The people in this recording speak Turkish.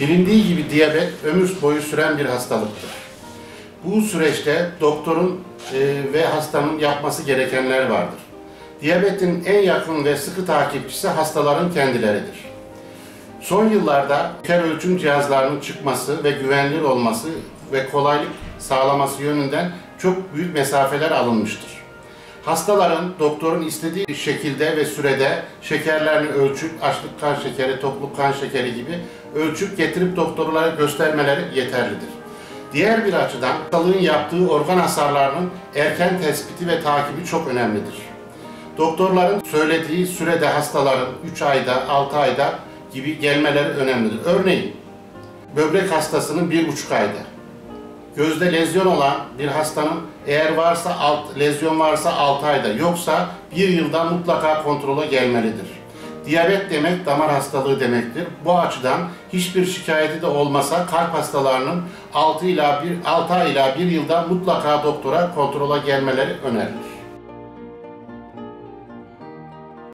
Bilindiği gibi diyabet ömür boyu süren bir hastalıktır. Bu süreçte doktorun e, ve hastanın yapması gerekenler vardır. Diyabetin en yakın ve sıkı takipçisi hastaların kendileridir. Son yıllarda şeker ölçüm cihazlarının çıkması ve güvenilir olması ve kolaylık sağlaması yönünden çok büyük mesafeler alınmıştır. Hastaların doktorun istediği şekilde ve sürede şekerlerini ölçüp açlık kan şekeri, tokluk kan şekeri gibi ölçüp getirip doktorlara göstermeleri yeterlidir. Diğer bir açıdan hastalığın yaptığı organ hasarlarının erken tespiti ve takibi çok önemlidir. Doktorların söylediği sürede hastaların 3 ayda, 6 ayda gibi gelmeleri önemlidir. Örneğin böbrek hastasının 1,5 ayda, gözde lezyon olan bir hastanın eğer varsa alt, lezyon varsa 6 ayda yoksa 1 yılda mutlaka kontrola gelmelidir. Diyabet demek damar hastalığı demektir. Bu açıdan hiçbir şikayeti de olmasa kalp hastalarının 6 ila 1 6 ay ila 1 yılda mutlaka doktora kontrola gelmeleri önerilir.